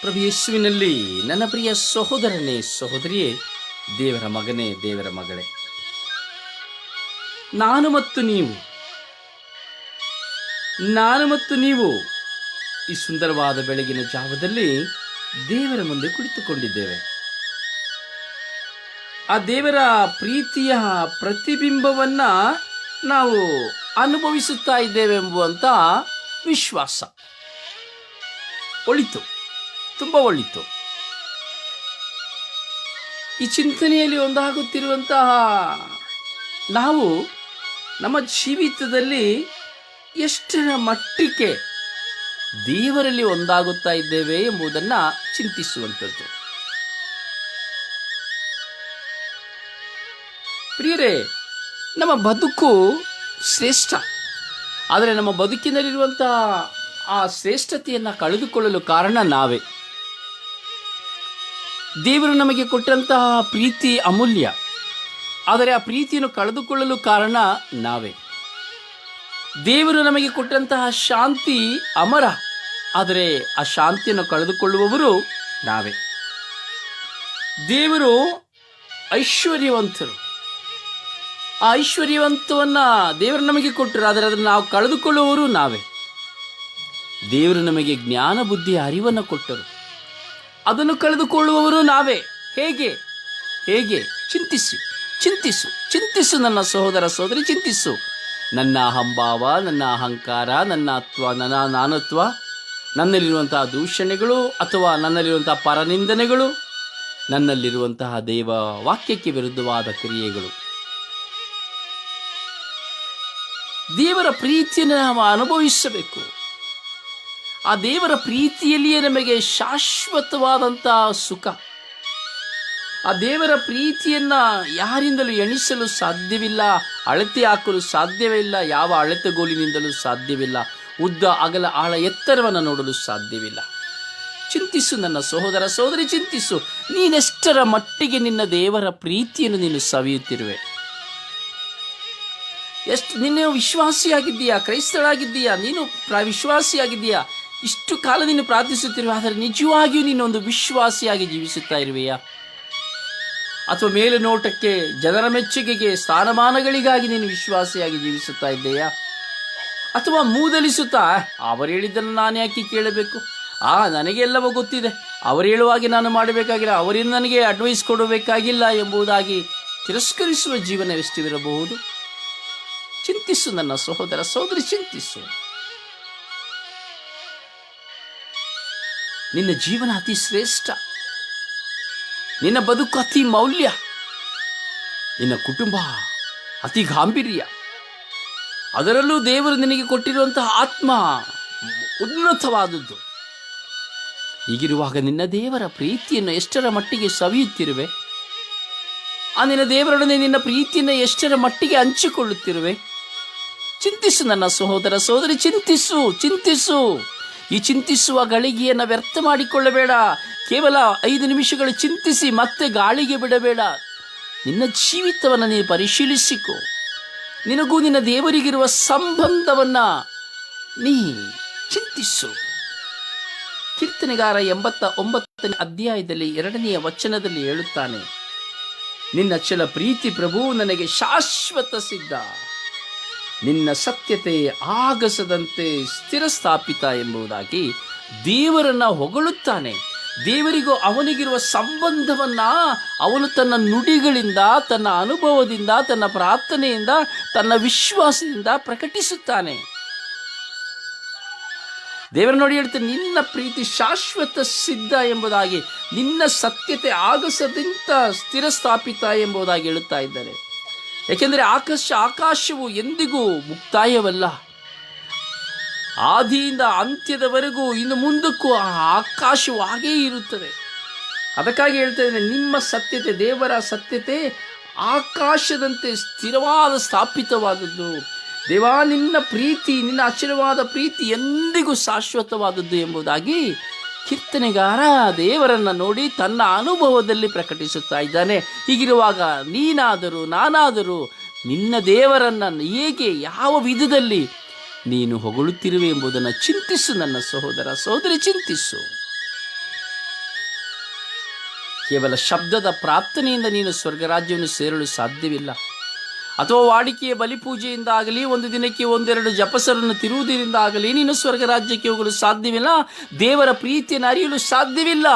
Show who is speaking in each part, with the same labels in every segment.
Speaker 1: ಪ್ರಭು ಯೇಸುವಿನಲ್ಲಿ, ನನ್ನ ಪ್ರಿಯ ಸಹೋದರನೇ, ಸಹೋದರಿಯೇ, ದೇವರ ಮಗನೇ, ದೇವರ ಮಗಳೇ. ನಾನು ಮತ್ತು ನೀವು, ನಾನು ಮತ್ತು ನೀವು ಈ ಸುಂದರವಾದ ಬೆಳಗಿನ ಜಾವದಲ್ಲಿ ದೇವರ ಮುಂದೆ ಕುಳಿತುಕೊಂಡಿದ್ದೇವೆ. ಆ ದೇವರ ಪ್ರೀತಿಯ ಪ್ರತಿಬಿಂಬವನ್ನ ನಾವು ಅನುಭವಿಸುತ್ತಾ ಇದ್ದೇವೆ ಎಂಬುವಂತ ವಿಶ್ವಾಸ. ಒಳಿತು. ತುಂಬ ಒಳ್ಳಿತ್ತು. ಈ ಚಿಂತನೆಯಲ್ಲಿ ಒಂದಾಗುತ್ತಿರುವಂತಹ ನಾವು ನಮ್ಮ ಜೀವಿತದಲ್ಲಿ ಎಷ್ಟರ ಮಟ್ಟಿಗೆ ದೇವರಲ್ಲಿ ಒಂದಾಗುತ್ತಾ ಇದ್ದೇವೆ ಎಂಬುದನ್ನು ಚಿಂತಿಸುವಂಥದ್ದು. ಪ್ರಿಯರೇ, ನಮ್ಮ ಬದುಕು ಶ್ರೇಷ್ಠ. ಆದರೆ ನಮ್ಮ ಬದುಕಿನಲ್ಲಿರುವಂತಹ ಆ ಶ್ರೇಷ್ಠತೆಯನ್ನು ಕಳೆದುಕೊಳ್ಳಲು ಕಾರಣ ನಾವೇ. ದೇವರು ನಮಗೆ ಕೊಟ್ಟಂತಹ ಪ್ರೀತಿ ಅಮೂಲ್ಯ. ಆದರೆ ಆ ಪ್ರೀತಿಯನ್ನು ಕಳೆದುಕೊಳ್ಳಲು ಕಾರಣ ನಾವೇ. ದೇವರು ನಮಗೆ ಕೊಟ್ಟಂತಹ ಶಾಂತಿ ಅಮರ. ಆದರೆ ಆ ಶಾಂತಿಯನ್ನು ಕಳೆದುಕೊಳ್ಳುವವರು ನಾವೇ. ದೇವರು ಐಶ್ವರ್ಯವಂತರು. ಆ ಐಶ್ವರ್ಯವಂತವನ್ನು ದೇವರು ನಮಗೆ ಕೊಟ್ಟರು, ಆದರೆ ಅದನ್ನು ನಾವು ಕಳೆದುಕೊಳ್ಳುವವರು ನಾವೇ. ದೇವರು ನಮಗೆ ಜ್ಞಾನ, ಬುದ್ಧಿ, ಅರಿವನ್ನು ಕೊಟ್ಟರು. ಅದನ್ನು ಕಳೆದುಕೊಳ್ಳುವವರು ನಾವೇ. ಹೇಗೆ? ಹೇಗೆ? ಚಿಂತಿಸಿ, ಚಿಂತಿಸು ಚಿಂತಿಸು ನನ್ನ ಸಹೋದರ ಸಹೋದರಿ, ಚಿಂತಿಸು. ನನ್ನ ಅಹಂಭಾವ, ನನ್ನ ಅಹಂಕಾರ, ನನ್ನ ಅತ್ವ, ನನ್ನ ನಾನತ್ವ, ನನ್ನಲ್ಲಿರುವಂತಹ ದೂಷಣೆಗಳು ಅಥವಾ ನನ್ನಲ್ಲಿರುವಂತಹ ಪರನಿಂದನೆಗಳು, ನನ್ನಲ್ಲಿರುವಂತಹ ದೇವ ವಾಕ್ಯಕ್ಕೆ ವಿರುದ್ಧವಾದ ಕ್ರಿಯೆಗಳು. ದೇವರ ಪ್ರೀತಿಯನ್ನು ನಾವು ಅನುಭವಿಸಬೇಕು. ಆ ದೇವರ ಪ್ರೀತಿಯಲ್ಲಿಯೇ ನಮಗೆ ಶಾಶ್ವತವಾದಂಥ ಸುಖ. ಆ ದೇವರ ಪ್ರೀತಿಯನ್ನ ಯಾರಿಂದಲೂ ಎಣಿಸಲು ಸಾಧ್ಯವಿಲ್ಲ, ಅಳತೆ ಹಾಕಲು ಸಾಧ್ಯವಿಲ್ಲ ಯಾವ ಅಳತೆಗೋಲಿನಿಂದಲೂ ಸಾಧ್ಯವಿಲ್ಲ, ಉದ್ದ ಅಗಲ ಆಳ ಎತ್ತರವನ್ನು ನೋಡಲು ಸಾಧ್ಯವಿಲ್ಲ. ಚಿಂತಿಸು ನನ್ನ ಸಹೋದರ ಸಹೋದರಿ, ಚಿಂತಿಸು. ನೀನೆಷ್ಟರ ಮಟ್ಟಿಗೆ ನಿನ್ನ ದೇವರ ಪ್ರೀತಿಯನ್ನು ನೀನು ಸವಿಯುತ್ತಿರುವೆ. ಎಷ್ಟು ನಿನ್ನೆ ವಿಶ್ವಾಸಿಯಾಗಿದ್ದೀಯಾ, ಕ್ರೈಸ್ತಳಾಗಿದ್ದೀಯಾ, ನೀನು ಪ್ರ ವಿಶ್ವಾಸಿಯಾಗಿದ್ದೀಯಾ ಇಷ್ಟು ಕಾಲ ನೀನು ಪ್ರಾರ್ಥಿಸುತ್ತಿರುವ ಆದರೆ ನಿಜವಾಗಿಯೂ ನೀನೊಂದು ವಿಶ್ವಾಸಿಯಾಗಿ ಜೀವಿಸುತ್ತಾ ಇರುವೆಯಾ? ಅಥವಾ ಮೇಲೆ ನೋಟಕ್ಕೆ ಜನರ ಮೆಚ್ಚುಗೆಗೆ, ಸ್ಥಾನಮಾನಗಳಿಗಾಗಿ ನೀನು ವಿಶ್ವಾಸಿಯಾಗಿ ಜೀವಿಸುತ್ತಾ ಇದ್ದೀಯಾ? ಅಥವಾ ಮೂದಲಿಸುತ್ತಾ? ಅವರು ಹೇಳಿದ್ದನ್ನು ನಾನು ಯಾಕೆ ಕೇಳಬೇಕು? ಆ, ನನಗೆ ಎಲ್ಲವೂ ಗೊತ್ತಿದೆ. ಅವರು ಹೇಳುವಾಗೆ ನಾನು ಮಾಡಬೇಕಾಗಿಲ್ಲ. ಅವರಿಂದ ನನಗೆ ಅಡ್ವೈಸ್ ಕೊಡಬೇಕಾಗಿಲ್ಲ ಎಂಬುದಾಗಿ ತಿರಸ್ಕರಿಸುವ ಜೀವನವೆಷ್ಟಿರಬಹುದು? ಚಿಂತಿಸು ನನ್ನ ಸಹೋದರ ಸಹೋದರಿ, ಚಿಂತಿಸು. ನಿನ್ನ ಜೀವನ ಅತಿ ಶ್ರೇಷ್ಠ. ನಿನ್ನ ಬದುಕು ಅತಿ ಮೌಲ್ಯ. ನಿನ್ನ ಕುಟುಂಬ ಅತಿ ಗಾಂಭೀರ್ಯ. ಅದರಲ್ಲೂ ದೇವರು ನಿನಗೆ ಕೊಟ್ಟಿರುವಂತಹ ಆತ್ಮ ಉನ್ನತವಾದದ್ದು. ಹೀಗಿರುವಾಗ ನಿನ್ನ ದೇವರ ಪ್ರೀತಿಯನ್ನು ಎಷ್ಟರ ಮಟ್ಟಿಗೆ ಸವಿಯುತ್ತಿರುವೆ? ಆ ನಿನ್ನ ದೇವರೊಡನೆ ನಿನ್ನ ಪ್ರೀತಿಯನ್ನು ಎಷ್ಟರ ಮಟ್ಟಿಗೆ ಹಂಚಿಕೊಳ್ಳುತ್ತಿರುವೆ? ಚಿಂತಿಸು ನನ್ನ ಸಹೋದರ ಸಹೋದರಿ, ಚಿಂತಿಸು ಚಿಂತಿಸು. ಈ ಚಿಂತಿಸುವ ಗಳಿಗೆಯನ್ನು ವ್ಯರ್ಥ ಮಾಡಿಕೊಳ್ಳಬೇಡ. ಕೇವಲ ಐದು ನಿಮಿಷಗಳು ಚಿಂತಿಸಿ ಮತ್ತೆ ಗಾಳಿಗೆ ಬಿಡಬೇಡ. ನಿನ್ನ ಜೀವಿತವನ್ನು ನೀನು ಪರಿಶೀಲಿಸಿಕೊ. ನಿನಗೂ ನಿನ್ನ ದೇವರಿಗಿರುವ ಸಂಬಂಧವನ್ನು ನೀ ಚಿಂತಿಸು. ಕೀರ್ತನೆಗಾರ ಎಂಬತ್ತ ಒಂಬತ್ತನೇ ಅಧ್ಯಾಯದಲ್ಲಿ ಎರಡನೆಯ ವಚನದಲ್ಲಿ ಹೇಳುತ್ತಾನೆ, ನಿನ್ನ ಚಲ ಪ್ರೀತಿ ಪ್ರಭು ನನಗೆ ಶಾಶ್ವತ ಸಿದ್ಧ. ನಿನ್ನ ಸತ್ಯತೆ ಆಗಸದಂತೆ ಸ್ಥಿರಸ್ಥಾಪಿತ ಎಂಬುದಾಗಿ ದೇವರನ್ನ ಹೊಗಳುತ್ತಾನೆ. ದೇವರಿಗೂ ಅವನಿಗಿರುವ ಸಂಬಂಧವನ್ನು ಅವನು ತನ್ನ ನುಡಿಗಳಿಂದ, ತನ್ನ ಅನುಭವದಿಂದ, ತನ್ನ ಪ್ರಾರ್ಥನೆಯಿಂದ, ತನ್ನ ವಿಶ್ವಾಸದಿಂದ ಪ್ರಕಟಿಸುತ್ತಾನೆ. ದೇವರ ನೋಡಿ ಹೇಳ್ತಾರೆ ನಿನ್ನ ಪ್ರೀತಿ ಶಾಶ್ವತ ಸಿದ್ಧ ಎಂಬುದಾಗಿ, ನಿನ್ನ ಸತ್ಯತೆ ಆಗಸದಿಂದ ಸ್ಥಿರಸ್ಥಾಪಿತ ಎಂಬುದಾಗಿ ಹೇಳುತ್ತಾ ಇದ್ದಾರೆ. ಏಕೆಂದರೆ ಆಕಾಶ ಆಕಾಶವು ಎಂದಿಗೂ ಮುಕ್ತಾಯವಲ್ಲ. ಆದಿಯಿಂದ ಅಂತ್ಯದವರೆಗೂ ಇನ್ನು ಮುಂದಕ್ಕೂ ಆ ಆಕಾಶವು ಹಾಗೇ ಇರುತ್ತದೆ. ಅದಕ್ಕಾಗಿ ಹೇಳ್ತಾ ಇದ್ದೇನೆ, ನಿಮ್ಮ ಸತ್ಯತೆ, ದೇವರ ಸತ್ಯತೆ ಆಕಾಶದಂತೆ ಸ್ಥಿರವಾದ ಸ್ಥಾಪಿತವಾದದ್ದು. ದೇವಾ, ನಿನ್ನ ಪ್ರೀತಿ, ನಿನ್ನ ಆಶೀರ್ವಾದ ಪ್ರೀತಿ ಎಂದಿಗೂ ಶಾಶ್ವತವಾದದ್ದು ಎಂಬುದಾಗಿ ಕೀರ್ತನೆಗಾರ ದೇವರನ್ನ ನೋಡಿ ತನ್ನ ಅನುಭವದಲ್ಲಿ ಪ್ರಕಟಿಸುತ್ತಾ ಇದ್ದಾನೆ. ಹೀಗಿರುವಾಗ ನೀನಾದರೂ ನಾನಾದರೂ ನಿನ್ನ ದೇವರನ್ನ ಹೇಗೆ ಯಾವ ವಿಧದಲ್ಲಿ ನೀನು ಹೊಗಳುತ್ತಿರುವೆ ಎಂಬುದನ್ನು ಚಿಂತಿಸು ನನ್ನ ಸಹೋದರ ಸಹೋದರಿ, ಚಿಂತಿಸು. ಕೇವಲ ಶಬ್ದದ ಪ್ರಾರ್ಥನೆಯಿಂದ ನೀನು ಸ್ವರ್ಗ ರಾಜ್ಯವನ್ನು ಸೇರಲು ಸಾಧ್ಯವಿಲ್ಲ. ಅಥವಾ ವಾಡಿಕೆಯ ಬಲಿಪೂಜೆಯಿಂದ ಆಗಲಿ ಒಂದು ದಿನಕ್ಕೆ ಒಂದೆರಡು ಜಪಸರನ್ನು ತಿರುವುದರಿಂದ ಆಗಲಿ ನೀನು ಸ್ವರ್ಗ ರಾಜ್ಯಕ್ಕೆ ಹೋಗಲು ಸಾಧ್ಯವಿಲ್ಲ, ದೇವರ ಪ್ರೀತಿಯನ್ನು ಅರಿಯಲು ಸಾಧ್ಯವಿಲ್ಲ.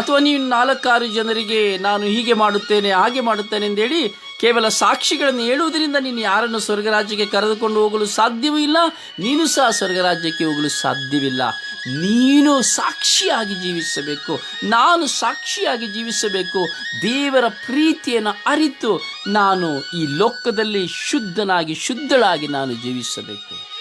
Speaker 1: ಅಥವಾ ನೀವು ನಾಲ್ಕಾರು ಜನರಿಗೆ ನಾನು ಹೀಗೆ ಮಾಡುತ್ತೇನೆ, ಹಾಗೆ ಮಾಡುತ್ತೇನೆ ಎಂದೇಳಿ ಕೇವಲ ಸಾಕ್ಷಿಗಳನ್ನು ಹೇಳುವುದರಿಂದ ನೀನು ಯಾರನ್ನು ಸ್ವರ್ಗ ರಾಜ್ಯಕ್ಕೆ ಕರೆದುಕೊಂಡು ಹೋಗಲು ಸಾಧ್ಯವೂ ಇಲ್ಲ, ನೀನು ಸಹ ಸ್ವರ್ಗ ರಾಜ್ಯಕ್ಕೆ ಹೋಗಲು ಸಾಧ್ಯವಿಲ್ಲ. ನೀನು ಸಾಕ್ಷಿಯಾಗಿ ಜೀವಿಸಬೇಕು, ನಾನು ಸಾಕ್ಷಿಯಾಗಿ ಜೀವಿಸಬೇಕು, ದೇವರ ಪ್ರೀತಿಯನ್ನು ಅರಿತು ನಾನು ಈ ಲೋಕದಲ್ಲಿ ಶುದ್ಧನಾಗಿ, ಶುದ್ಧಳಾಗಿ ನಾನು ಜೀವಿಸಬೇಕು.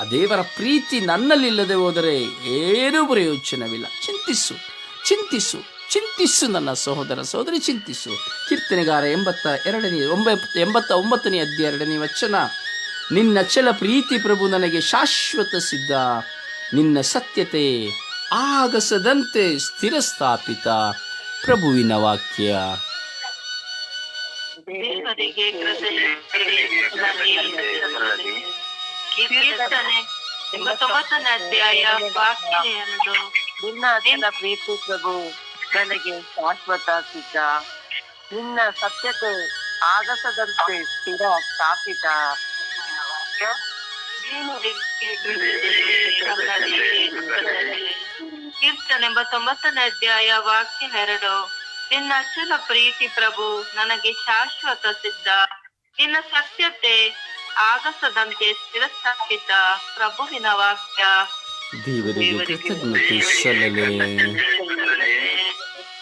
Speaker 1: ಆ ದೇವರ ಪ್ರೀತಿ ನನ್ನಲ್ಲಿಲ್ಲದೆ ಹೋದರೆ ಏನೂ ಪ್ರಯೋಜನವಿಲ್ಲ. ಚಿಂತಿಸು ಚಿಂತಿಸು ಚಿಂತಿಸು ನನ್ನ ಸಹೋದರ ಸಹೋದರಿ, ಚಿಂತಿಸು. ಕೀರ್ತನೆಗಾರ ಎಂಬತ್ತ ಎರಡನೇ, ಒಂಬತ್ತು, ಎಂಬತ್ತ ಒಂಬತ್ತನೇ ಎರಡನೇ ವಚನ. ನಿನ್ನ ಚಲ ಪ್ರೀತಿ ಪ್ರಭು ನನಗೆ ಶಾಶ್ವತ ಸಿದ್ಧ. ನಿನ್ನ ಸತ್ಯತೆ ಆಗಸದಂತೆ ಸ್ಥಿರ ಸ್ಥಾಪಿತ ಪ್ರಭುವಿನ ವಾಕ್ಯ.
Speaker 2: ನಿನ್ನ ಅಚಲ ಪ್ರೀತಿ ಪ್ರಭು ನನಗೆ ಸಿದ್ಧ. ನಿನ್ನ ಸತ್ಯತೆ ಆಗಸದಂತೆ ಸ್ಥಿರ ಸ್ಥಾಪಿತ
Speaker 3: ಕೀರ್ತನೆ ಎಂಬತ್ತೊಂಬತ್ತನೇ ಅಧ್ಯಾಯ ವಾಕ್ಯ ಎರಡು. ನಿನ್ನ ಅಚಲ ಪ್ರೀತಿ ಪ್ರಭು ನನಗೆ ಶಾಶ್ವತ ಸಿದ್ಧ. ನಿನ್ನ ಸತ್ಯತೆ ಆಗಸದಂತೆ ಸ್ಥಿರಸ್ಥಾಪಿತ ಪ್ರಭುವಿನ ವಾಕ್ಯ.
Speaker 1: ದೇವರಿಗೆ ಕೃತಜ್ಞತೆ ಸಲ್ಲಲೆ.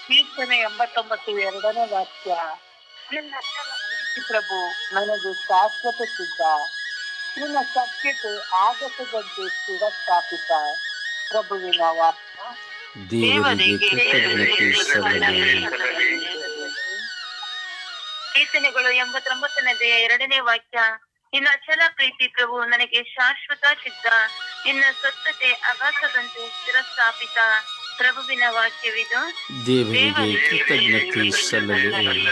Speaker 2: ಕೀರ್ತನೆ ಎಂಬತ್ತೊಂಬತ್ತು ಎರಡನೇ ವಾಕ್ಯ. ನಿನ್ನ ಅಚಲ ಪ್ರೀತಿ ಪ್ರಭು ನನಗೆ ಶಾಶ್ವತ ಸಿದ್ಧ. ನಿನ್ನ ಸತ್ಯತೆ ಆಗಸದಂತೆ ಸ್ಥಿರ ಸ್ಥಾಪಿತ ಪ್ರಭುವಿನ
Speaker 1: ದೇವರಿಗೆ
Speaker 3: ಕೀರ್ತನೆಗಳು ಎಂಬತ್ತೊಂಬತ್ತನೇ ಎರಡನೇ ವಾಕ್ಯ. ನಿನ್ನ ಅಚಲ ಪ್ರೀತಿ ಪ್ರಭು ನನಗೆ ಶಾಶ್ವತ ಚಿತ್ತ ನಿನ್ನ ಸ್ವಚ್ಛತೆ ಅಗಾಸದಂತೆ ಸ್ಥಿರಸ್ಥಾಪಿತ ಪ್ರಭುವಿನ ವಾಕ್ಯವಿದು.
Speaker 1: ದೇವರಿಗೆ ಕೃತಜ್ಞತೆ ಸಲ್ಲಲೆ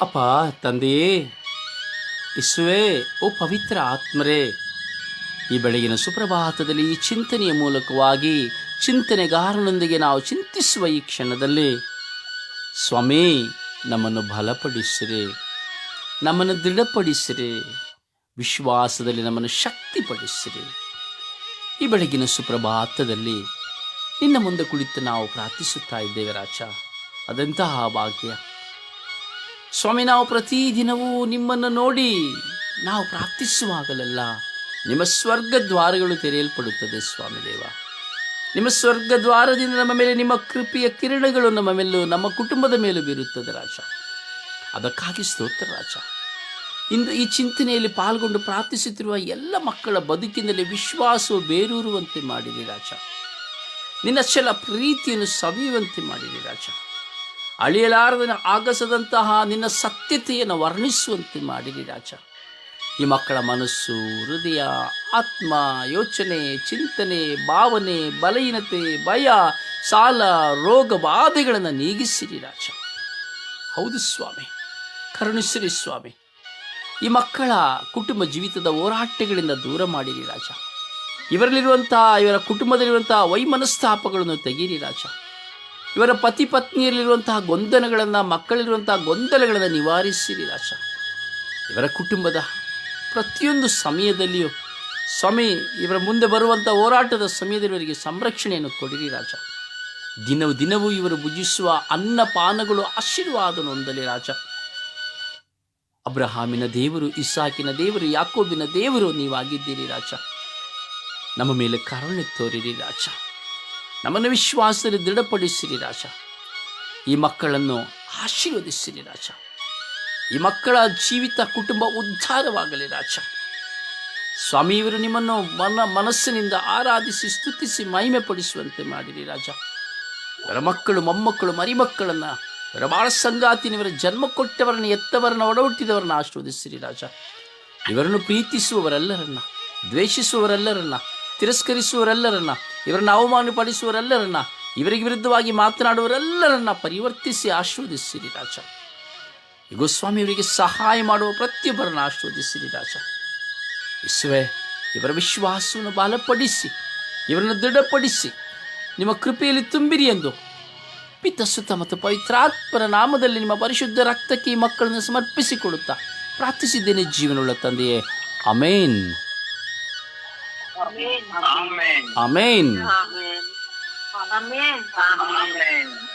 Speaker 1: ಅಪ್ಪ ತಂದೆಯೇ ಇಸುವೆ, ಓ ಪವಿತ್ರ ಆತ್ಮರೇ. ಈ ಬೆಳಗಿನ ಸುಪ್ರಭಾತದಲ್ಲಿ ಈ ಚಿಂತನೆಯ ಮೂಲಕವಾಗಿ ಚಿಂತನೆಗಾರನೊಂದಿಗೆ ನಾವು ಚಿಂತಿಸುವ ಈ ಕ್ಷಣದಲ್ಲಿ, ಸ್ವಾಮಿ, ನಮ್ಮನ್ನು ಬಲಪಡಿಸಿರಿ. ನಮ್ಮನ್ನು ದೃಢಪಡಿಸಿರಿ. ವಿಶ್ವಾಸದಲ್ಲಿ ನಮ್ಮನ್ನು ಶಕ್ತಿಪಡಿಸಿರಿ. ಈ ಬೆಳಗಿನ ಸುಪ್ರಭಾತದಲ್ಲಿ ನಿನ್ನ ಮುಂದೆ ಕುಳಿತು ನಾವು ಪ್ರಾರ್ಥಿಸುತ್ತಾ ಇದ್ದೇವೆ ರಾಜ. ಅದಂತಹ ಭಾಗ್ಯ. ಸ್ವಾಮಿ, ನಾವು ಪ್ರತಿದಿನವೂ ನಿಮ್ಮನ್ನು ನೋಡಿ ನಾವು ಪ್ರಾರ್ಥಿಸುವಾಗಲೆಲ್ಲ ನಿಮ್ಮ ಸ್ವರ್ಗ ದ್ವಾರಗಳು ತೆರೆಯಲ್ಪಡುತ್ತದೆ ಸ್ವಾಮಿ ದೇವ ನಿಮ್ಮ ಸ್ವರ್ಗ ದ್ವಾರದಿಂದ ನಮ್ಮ ಮೇಲೆ ನಿಮ್ಮ ಕೃಪೆಯ ಕಿರಣಗಳು ನಮ್ಮ ಮೇಲೂ, ನಮ್ಮ ಕುಟುಂಬದ ಮೇಲೂ ಬೀರುತ್ತದೆ ರಾಜ. ಅದಕ್ಕಾಗಿ ಸ್ತೋತ್ರ ರಾಜ. ಇಂದು ಈ ಚಿಂತನೆಯಲ್ಲಿ ಪಾಲ್ಗೊಂಡು ಪ್ರಾರ್ಥಿಸುತ್ತಿರುವ ಎಲ್ಲ ಮಕ್ಕಳ ಬದುಕಿನಲ್ಲಿ ವಿಶ್ವಾಸವು ಬೇರೂರುವಂತೆ ಮಾಡಿರಿ ರಾಜ. ನಿನ್ನ ಚಲ ಪ್ರೀತಿಯನ್ನು ಸವಿಯುವಂತೆ ಮಾಡಿರಿ ರಾಜ. ಅಳಿಯಲಾರದ ಆಗಸದಂತಹ ನಿನ್ನ ಸತ್ಯತೆಯನ್ನು ವರ್ಣಿಸುವಂತೆ ಮಾಡಿರಿ ರಾಜ. ಈ ಮಕ್ಕಳ ಮನಸ್ಸು, ಹೃದಯ, ಆತ್ಮ, ಯೋಚನೆ, ಚಿಂತನೆ, ಭಾವನೆ, ಬಲಹೀನತೆ, ಭಯ, ಸಾಲ, ರೋಗ ಬಾಧೆಗಳನ್ನು ನೀಗಿಸಿರಿ ರಾಜ. ಹೌದು ಸ್ವಾಮಿ, ಕರುಣಿಸಿರಿ ಸ್ವಾಮಿ. ಈ ಮಕ್ಕಳ ಕುಟುಂಬ ಜೀವಿತದ ಹೋರಾಟಗಳಿಂದ ದೂರ ಮಾಡಿರಿ ರಾಜ. ಇವರಲ್ಲಿರುವಂತಹ, ಇವರ ಕುಟುಂಬದಲ್ಲಿರುವಂತಹ ವೈಮನಸ್ತಾಪಗಳನ್ನು ತೆಗೀರಿ ರಾಜ. ಇವರ ಪತಿ ಪತ್ನಿಯಲ್ಲಿರುವಂತಹ ಗೊಂದಲಗಳನ್ನು, ಮಕ್ಕಳಿರುವಂತಹ ಗೊಂದಲಗಳನ್ನು ನಿವಾರಿಸಿರಿ ರಾಜ. ಇವರ ಕುಟುಂಬದ ಪ್ರತಿಯೊಂದು ಸಮಯದಲ್ಲಿಯೂ ಸ್ವಾಮಿ, ಇವರ ಮುಂದೆ ಬರುವಂಥ ಹೋರಾಟದ ಸಮಯದಲ್ಲಿ ಇವರಿಗೆ ಸಂರಕ್ಷಣೆಯನ್ನು ಕೊಡಿರಿ ರಾಜ. ದಿನವೂ ದಿನವೂ ಇವರು ಭುಜಿಸುವ ಅನ್ನ ಪಾನಗಳು ಆಶೀರ್ವಾದ ಹೊಂದಲಿ ರಾಜ. ಅಬ್ರಹಾಮಿನ ದೇವರು, ಇಸಾಕಿನ ದೇವರು, ಯಾಕೋಬಿನ ದೇವರು ನೀವಾಗಿದ್ದೀರಿ ರಾಜ. ನಮ್ಮ ಮೇಲೆ ಕರುಣೆ ತೋರಿರಿ ರಾಜ. ನಮ್ಮನ್ನು ವಿಶ್ವಾಸದಲ್ಲಿ ದೃಢಪಡಿಸಿರಿ ರಾಜ. ಈ ಮಕ್ಕಳನ್ನು ಆಶೀರ್ವದಿಸಿರಿ ರಾಜ. ಈ ಮಕ್ಕಳ ಜೀವಿತ ಕುಟುಂಬ ಉದ್ಧಾರವಾಗಲಿ ರಾಜ. ಸ್ವಾಮಿ, ಇವರು ನಿಮ್ಮನ್ನು ಮನ ಮನಸ್ಸಿನಿಂದ ಆರಾಧಿಸಿ, ಸ್ತುತಿಸಿ ಮಹಿಮೆ ಪಡಿಸುವಂತೆ ಮಾಡಿರಿ ರಾಜ. ಇವರ ಮಕ್ಕಳು, ಮೊಮ್ಮಕ್ಕಳು, ಮರಿಮಕ್ಕಳನ್ನು ಇವರ ಬಾಳ ಸಂಗಾತಿನಿವರ ಜನ್ಮ ಕೊಟ್ಟವರನ್ನು, ಎತ್ತವರನ್ನು, ಒಡಹುಟ್ಟಿದವರನ್ನ ಆಶೀರ್ವದಿಸಿರಿ ರಾಜ. ಇವರನ್ನು ಪ್ರೀತಿಸುವವರೆಲ್ಲರನ್ನ, ದ್ವೇಷಿಸುವವರೆಲ್ಲರನ್ನ ತಿರಸ್ಕರಿಸುವವರೆಲ್ಲರನ್ನ, ಇವರನ್ನು ಅವಮಾನಪಡಿಸುವರೆಲ್ಲರನ್ನ ಇವರಿಗೆ ವಿರುದ್ಧವಾಗಿ ಮಾತನಾಡುವರೆಲ್ಲರನ್ನ ಪರಿವರ್ತಿಸಿ ಆಶೀರ್ವದಿಸಿರಿ ರಾಜ. ಗೋಸ್ವಾಮಿ ಸ್ವಾಮಿ ಇವರಿಗೆ ಸಹಾಯ ಮಾಡುವ ಪ್ರತಿಯೊಬ್ಬರನ್ನು ಆಶೀರ್ವದಿಸಿರಿ ರಾಜ. ಇಸುವೆ ಇವರ ವಿಶ್ವಾಸವನ್ನು ಬಲಪಡಿಸಿ, ಇವರನ್ನು ದೃಢಪಡಿಸಿ, ನಿಮ್ಮ ಕೃಪೆಯಲ್ಲಿ ತುಂಬಿರಿ ಎಂದು ಪಿತಸುತ ಮತ್ತು ಪವಿತ್ರಾತ್ಮರ ನಾಮದಲ್ಲಿ ನಿಮ್ಮ ಪರಿಶುದ್ಧ ರಕ್ತಕ್ಕೆ ಈ ಮಕ್ಕಳನ್ನು ಸಮರ್ಪಿಸಿಕೊಡುತ್ತಾ ಪ್ರಾರ್ಥಿಸಿದ್ದೇನೆ ಜೀವನವುಳ್ಳ ತಂದೆಯೇ. Amen
Speaker 2: Amén.
Speaker 1: Amén.
Speaker 3: Amén. Amén.
Speaker 2: Amén.